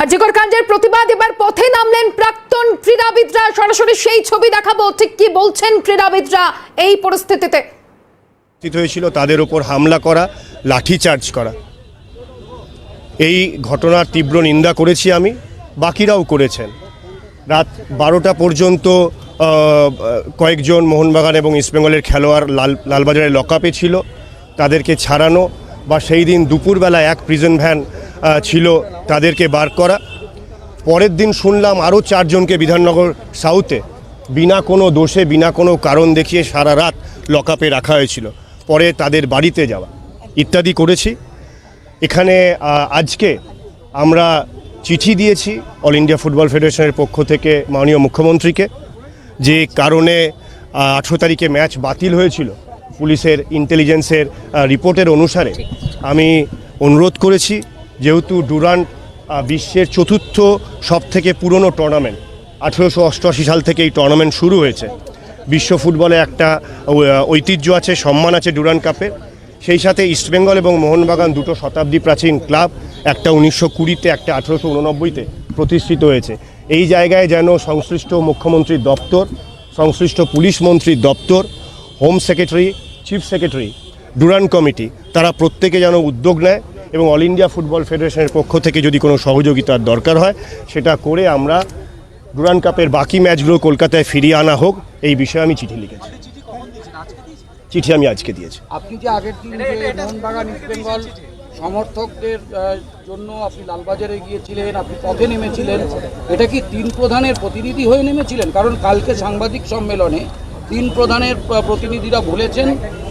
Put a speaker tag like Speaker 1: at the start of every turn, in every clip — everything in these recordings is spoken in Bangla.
Speaker 1: আরজিকর কাণ্ডের প্রতিবাদ এবার পথে নামলেন প্রাক্তন ক্রীড়াবিদরা। সরাসরি সেই ছবি দেখাবো। ঠিক কি বলছেন ক্রীড়াবিদরা এই পরিস্থিতিতে?
Speaker 2: হয়েছিল তাদের ওপর হামলা করা লাঠিচার্জ করা। এই ঘটনার তীব্র নিন্দা করেছি আমি, বাকিরাও করেছেন। রাত বারোটা পর্যন্ত কয়েকজন মোহনবাগান এবং ইস্টবেঙ্গলের খেলোয়াড় লাল লালবাজারের লকআপে ছিল। তাদেরকে ছাড়ানো বা সেই দিন দুপুরবেলা এক প্রিজন ভ্যান ছিল তাদেরকে বার করা। পরের দিন শুনলাম আরও চারজনকে বিধাননগর সাউথে। বিনা কোনো দোষে, বিনা কোনো কারণ দেখিয়ে সারা রাত লকআপে রাখা হয়েছিল। পরে তাদের বাড়িতে যাওয়া। ইত্যাদি করেছি। এখানে আজকে আমরা চিঠি দিয়েছি অল ইন্ডিয়া ফুটবল ফেডারেশনের পক্ষ থেকে মাননীয় মুখ্যমন্ত্রীকে যে কারণে আঠেরো তারিখে ম্যাচ বাতিল হয়েছিল। পুলিশের ইন্টেলিজেন্সের রিপোর্টের অনুসারে আমি অনুরোধ করেছি যেহেতু ডুরান্ট বিশ্বের চতুর্থ সব থেকে পুরনো টুর্নামেন্ট আঠেরোশো অষ্টআশি সাল থেকে এই টুর্নামেন্ট শুরু হয়েছে। বিশ্ব ফুটবলে একটা ঐতিহ্য আছে, সম্মান আছে ডুরান্ট কাপের। সেই সাথে ইস্টবেঙ্গল এবং মোহনবাগান দুটো শতাব্দী প্রাচীন ক্লাব, একটা উনিশশো কুড়িতে, একটা আঠেরোশো উননব্বইতে প্রতিষ্ঠিত হয়েছে। এই জায়গায় যেন সংশ্লিষ্ট মুখ্যমন্ত্রীর দপ্তর, সংশ্লিষ্ট পুলিশ মন্ত্রীর দপ্তর, হোম সেক্রেটারি, চিফ সেক্রেটারি ডুরান কমিটি, তারা প্রত্যেকে যেন উদ্যোগ নেয়। এবং অল ইন্ডিয়া ফুটবল ফেডারেশনের পক্ষ থেকে যদি কোনো সহযোগিতার দরকার হয়, সেটা করে আমরা ডুরান কাপের বাকি ম্যাচগুলো কলকাতায় ফিরিয়ে আনা হোক, এই বিষয়ে আমি চিঠি লিখেছি। চিঠি আমি আজকে দিয়েছি।
Speaker 3: আপনি যে আগের দিন মোহনবাগান, ইস্ট বেঙ্গল সমর্থকদের জন্য আপনি লালবাজারে গিয়েছিলেন, আপনি পথে নেমেছিলেন, এটা কি তিন প্রধানের প্রতিনিধি হয়ে নেমেছিলেন? কারণ কালকে সাংবাদিক সম্মেলনে তিন প্রধানের প্রতিনিধিরা বলেছেন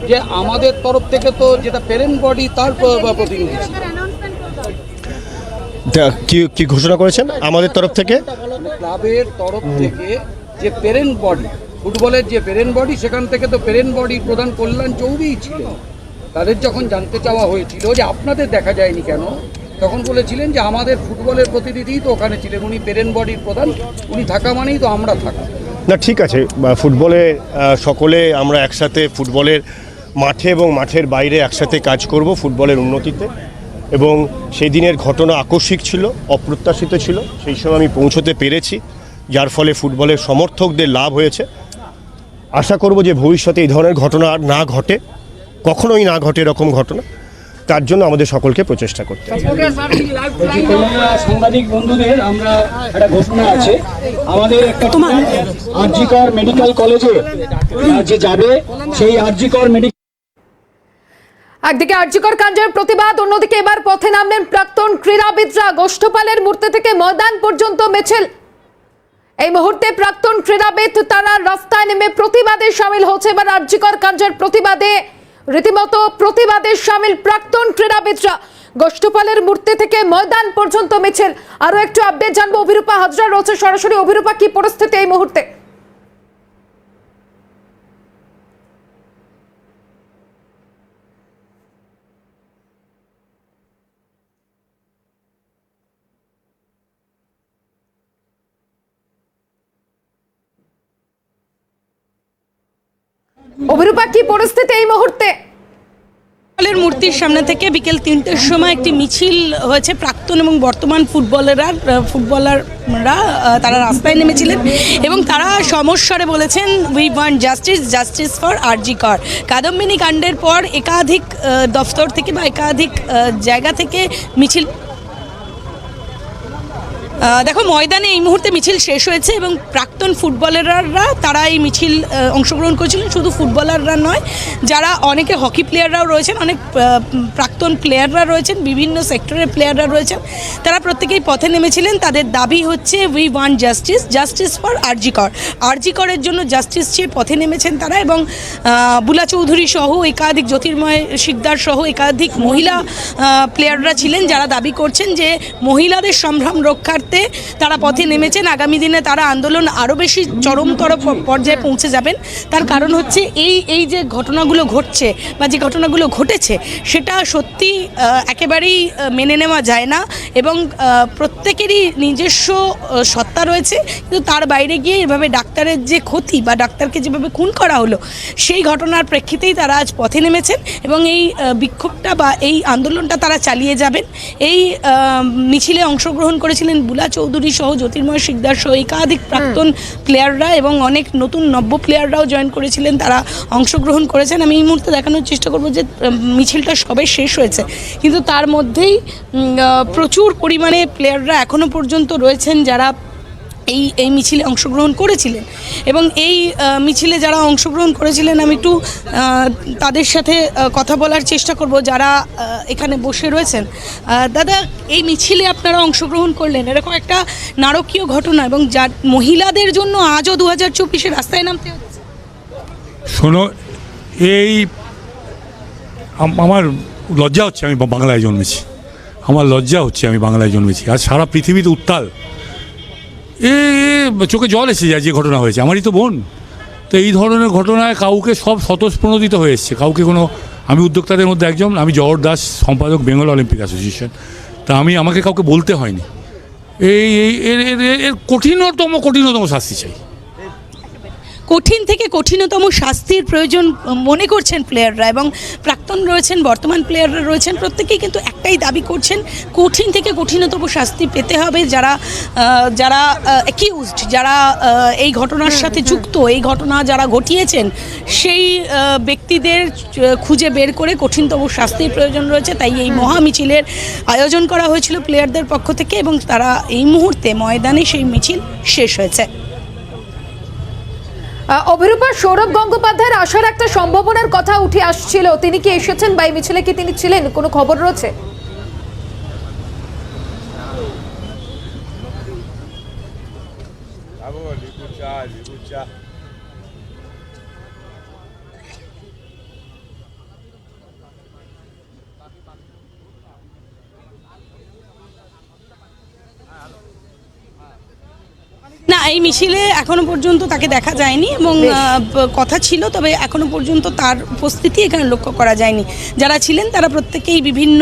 Speaker 3: যে আমাদের তরফ থেকে তো যেটা প্যারেন্ট বডি তার প্রতিনিধি ছিল।
Speaker 2: কি কি ঘোষণা করেছেন আমাদের তরফ থেকে?
Speaker 3: ক্লাবের তরফ থেকে যে প্যারেন্ট বডি ফুটবলের যে প্যারেন্ট বডি সেখান থেকে তো প্যারেন্ট বডি প্রধান কল্যাণ চৌধুরী ছিলেন তাদের যখন জানতে চাওয়া হয়েছিল যে আপনাদের দেখা যায়নি কেন তখন বলেছিলেন যে আমাদের ফুটবলের প্রতিনিধি তো ওখানে ছিলেন উনি প্যারেন্ট বডির প্রধান উনি থাকা মানেই তো আমরা থাকা
Speaker 2: না, ঠিক আছে। ফুটবলে সকলে আমরা একসাথে ফুটবলের মাঠে এবং মাঠের বাইরে একসাথে কাজ করব ফুটবলের উন্নতিতে। এবং সেই দিনের ঘটনা আকস্মিক ছিল, অপ্রত্যাশিত ছিল, সেই সময় আমি পৌঁছতে পেরেছি, যার ফলে ফুটবলের সমর্থকদের লাভ হয়েছে। আশা করব যে ভবিষ্যতে এই ধরনের ঘটনা আর না ঘটে, কখনোই না ঘটে এরকম ঘটনা। তার জন্য আমাদের সকলকে প্রচেষ্টা করতে
Speaker 4: সাংবাদিক বন্ধুদের আমরা একটা ঘোষণা আছে। আমাদের আরজিকর মেডিকেল কলেজে যে যাবে সেই আরজিকর মেডিকেল
Speaker 1: একদিকে আরজিকর কাণ্ডের প্রতিবাদ অন্যদিকে এবার পথে নামলেন প্রাক্তন ক্রীড়াবিদরা। গোষ্ঠপালের মূর্তি থেকে ময়দান পর্যন্ত মিছিল। এই মুহূর্তে প্রাক্তন ক্রীড়াবিদ তারা রাস্তায় নেমে প্রতিবাদে সামিল হচ্ছে। এবার আরজিকর কাণ্ডের প্রতিবাদে রীতিমতো প্রতিবাদে সামিল প্রাক্তন ক্রীড়াবিদরা। গোষ্ঠপালের মূর্তি থেকে ময়দান পর্যন্ত মিছিল। আরও একটু আপডেট জানব অভিরূপা হাজরা রয়েছে। সরাসরি অভিরূপা, কি পরিস্থিতি এই মুহূর্তে? অভিরূপা কি পরিস্থিতি এই মুহূর্তে?
Speaker 5: ফুটবলের মূর্তির সামনে থেকে বিকেল তিনটের সময় একটি মিছিল হয়েছে। প্রাক্তন এবং বর্তমান ফুটবলাররা ফুটবলাররা তারা রাস্তায় নেমেছিলেন এবং তারা সমস্যারে বলেছেন we want justice justice for RG Kar Kadambini কাণ্ডের পর একাধিক দফতর থেকে বা একাধিক জায়গা থেকে মিছিল দেখো ময়দানে এই মুহূর্তে মিছিল শেষ হয়েছে এবং প্রাক্তন ফুটবলাররা তারা এই মিছিল অংশগ্রহণ করেছিলেন। শুধু ফুটবলাররা নয় যারা অনেকে হকি প্লেয়াররাও রয়েছেন অনেক আহ, প্রাক্তন প্লেয়াররা রয়েছেন, বিভিন্ন সেক্টরের প্লেয়াররা রয়েছেন। তারা প্রত্যেকেই পথে নেমেছিলেন। তাদের দাবি হচ্ছে we want justice justice for RG Kar আরজিকরের জন্য জাস্টিস চেয়ে পথে নেমেছেন তারা এবং বুলা চৌধুরী সহ একাধিক জ্যোতির্ময় শিকদার সহ একাধিক মহিলা প্লেয়াররা ছিলেন যারা দাবি করছেন যে মহিলাদের সম্ভ্রম রক্ষার্থে তারা পথে নেমেছেন। আগামী দিনে তারা আন্দোলন আরও বেশি চরমতর পর্যায়ে পৌঁছে যাবেন। তার কারণ হচ্ছে, এই এই যে ঘটনাগুলো ঘটছে বা যে ঘটনাগুলো ঘটেছে, সেটা সত্যি সত্যি একেবারেই মেনে নেওয়া যায় না এবং প্রত্যেকেরই নিজস্ব সত্তা রয়েছে। কিন্তু তার বাইরে গিয়ে এভাবে ডাক্তারের যে ক্ষতি বা ডাক্তারকে যেভাবে খুন করা হলো সেই ঘটনার প্রেক্ষিতেই তারা আজ পথে নেমেছেন এবং এই বিক্ষোভটা বা এই আন্দোলনটা তারা চালিয়ে যাবেন। এই মিছিলে অংশগ্রহণ করেছিলেন বুলা চৌধুরী সহ জ্যোতির্ময় শিকদার সহ একাধিক প্রাক্তন প্লেয়াররা এবং অনেক নতুন নব্য প্লেয়াররাও জয়েন করেছিলেন। তারা অংশগ্রহণ করেছেন। আমি এই মুহূর্তে দেখানোর চেষ্টা করব যে মিছিলটা সবে শেষ হয়েছে কিন্তু তার মধ্যেই প্রচুর পরিমাণে প্লেয়াররা এখনও পর্যন্ত রয়েছেন যারা এই এই মিছিলে অংশগ্রহণ করেছিলেন। এবং এই মিছিলে যারা অংশগ্রহণ করেছিলেন, আমি একটু তাদের সাথে কথা বলার চেষ্টা করব যারা এখানে বসে রয়েছেন। দাদা, এই মিছিলে আপনারা অংশগ্রহণ করলেন, এরকম একটা নারকীয় ঘটনা এবং যা মহিলাদের জন্য আজও দু হাজার চব্বিশে রাস্তায় নামতে হচ্ছে।
Speaker 6: শোনো, এই আমার লজ্জা হচ্ছে আমি বাংলায় জন্মেছি। আমার লজ্জা হচ্ছে আমি বাংলায় জন্মেছি। আর সারা পৃথিবীতে উত্তাল। এ চোখে জল এসে যায় যে ঘটনা হয়েছে। আমারই তো বোন। তো এই ধরনের ঘটনায় কাউকে সব স্বতঃস্প্রণোদিত হয়ে এসছে। কাউকে কোনো, আমি উদ্যোক্তাদের মধ্যে একজন, আমি জহর দাস, সম্পাদক, বেঙ্গল অলিম্পিক অ্যাসোসিয়েশন। তা আমি, আমাকে কাউকে বলতে হয়নি। এই এর কঠিনতম কঠিনতম শাস্তি চাই।
Speaker 5: কঠিন থেকে কঠিনতম শাস্তির প্রয়োজন মনে করছেন প্লেয়াররা এবং প্রাক্তন রয়েছেন বর্তমান প্লেয়াররা রয়েছেন প্রত্যেকেই কিন্তু একটাই দাবি করছেন কঠিন থেকে কঠিনতম শাস্তি পেতে হবে যারা যারা অ্যাকিউজড যারা এই ঘটনার সাথে যুক্ত এই ঘটনা যারা ঘটিয়েছেন সেই ব্যক্তিদের খুঁজে বের করে কঠিনতম শাস্তির প্রয়োজন রয়েছে তাই এই মহা মিছিলের আয়োজন করা হয়েছিল প্লেয়ারদের পক্ষ থেকে এবং তারা এই মুহূর্তে ময়দানে সেই মিছিল শেষ হয়েছে।
Speaker 1: অভিরূপা, সৌরভ গঙ্গোপাধ্যায়ের আসার একটা সম্ভাবনার কথা উঠে আসছিল। তিনি কি এসেছেন বা এই মিছিলে কি তিনি ছিলেন? কোনো খবর রয়েছে?
Speaker 5: এই মিছিলে এখনও পর্যন্ত তাকে দেখা যায়নি এবং কথা ছিল তবে এখনও পর্যন্ত তার উপস্থিতি এখানে লক্ষ্য করা যায়নি। যারা ছিলেন তারা প্রত্যেকেই বিভিন্ন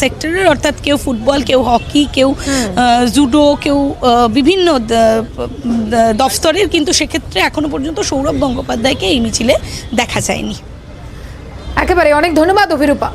Speaker 5: সেক্টরের অর্থাৎ কেউ ফুটবল কেউ হকি কেউ জুডো কেউ বিভিন্ন দফতরের কিন্তু সেক্ষেত্রে এখনও পর্যন্ত সৌরভ গঙ্গোপাধ্যায়কে এই মিছিলে দেখা যায়নি।
Speaker 1: একেবারে অনেক ধন্যবাদ অভিরূপা।